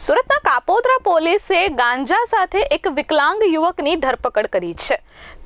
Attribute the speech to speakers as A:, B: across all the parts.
A: સુરતના કાપોદ્રા પોલીસે ગાંજા સાથે એક વિકલાંગ યુવકની ધરપકડ કરી છે.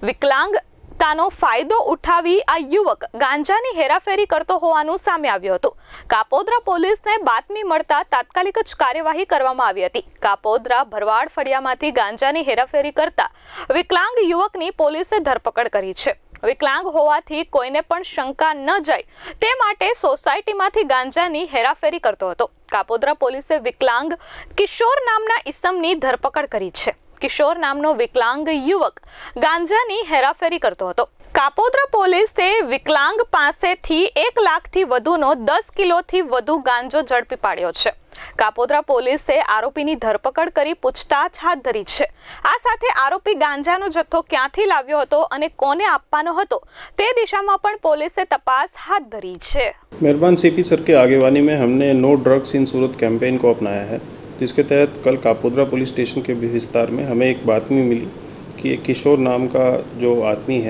A: વિકલાંગતાનો ફાયદો ઉઠાવી આ યુવક ગાંજાની હેરાફેરી કરતો હોવાનું સામે આવ્યું હતું. કાપોદ્રા પોલીસને બાતમી મળતા તાત્કાલિક જ કાર્યવાહી કરવામાં આવી હતી. કાપોદ્રા ભરવાડ ફળિયામાંથી ગાંજાની હેરાફેરી કરતા વિકલાંગ યુવકની પોલીસે ધરપકડ કરી છે. વિકલાંગ હોવાથી કોઈને પણ શંકા ન જાય. તે માટે સોસાયટીમાંથી ગાંજાની હેરાફેરી કરતો હતો. કાપોદ્રા પોલીસે વિકલાંગ કિશોર નામના ઇસમની ધરપકડ કરી છે. કિશોર નામનો વિકલાંગ યુવક ગાંજાની હેરાફેરી કરતો હતો. કાપોદ્રા પોલીસે વિકલાંગ પાસેથી એક લાખથી વધુનો દસ કિલોથી વધુ ગાંજો ઝડપી પાડ્યો છે. કાપોદ્રા પોલીસે આરોપીની ધરપકડ કરી પૂછતાછ હાથ ધરી છે. આ સાથે આરોપી ગાંજાનો જથ્થો ક્યાંથી લાવ્યો હતો અને કોને આપવાનો હતો તે દિશામાં પણ પોલીસે તપાસ હાથ ધરી છે.
B: મહેરબાન સીપી સર की આગેवानी में हमने no drugs in Surat campaign को अपनाया है जिसके तहत कल कापोद्रा पुलिस स्टेशन કે विस्तार में हमें एक बातमी मिली कि एक किशोर नाम का जो आदमी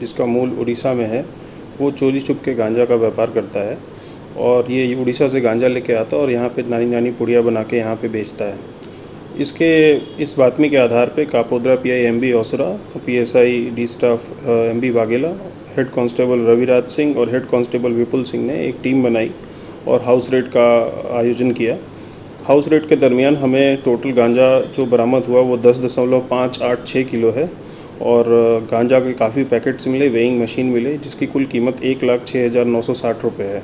B: जिसका मूल उड़ीसा में है, वो चोरी छुप के गांजा का व्यापार करता है और ये उड़ीसा से गांजा लेके आता है और यहाँ पे नानी नानी पुड़िया बना के यहाँ पे बेचता है। इसके, इस बातमी के आधार पे Kapodra PI M B Osara PSI D staff M B Vaghela head constable Raviraj Singh और हेड कांस्टेबल विपुल सिंह ने एक टीम बनाई और हाउस रेड का आयोजन किया। हाउस रेड के दरमियान हमें टोटल गांजा जो बरामद हुआ वो दस दशमलव पाँच आठ छः किलो है। और गांजा के काफ़ी पैकेट्स मिले वेइंग मशीन मिले, जिसकी कुल कीमत एक लाख छः हज़ार नौ सौ साठ रुपये है।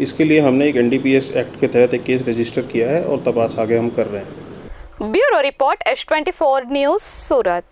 B: इसके लिए हमने एक एनडीपीएस एक्ट के तहत एक केस रजिस्टर किया है और तपास आगे हम कर रहे हैं।
A: Bureau report, H twenty four news, सूरत।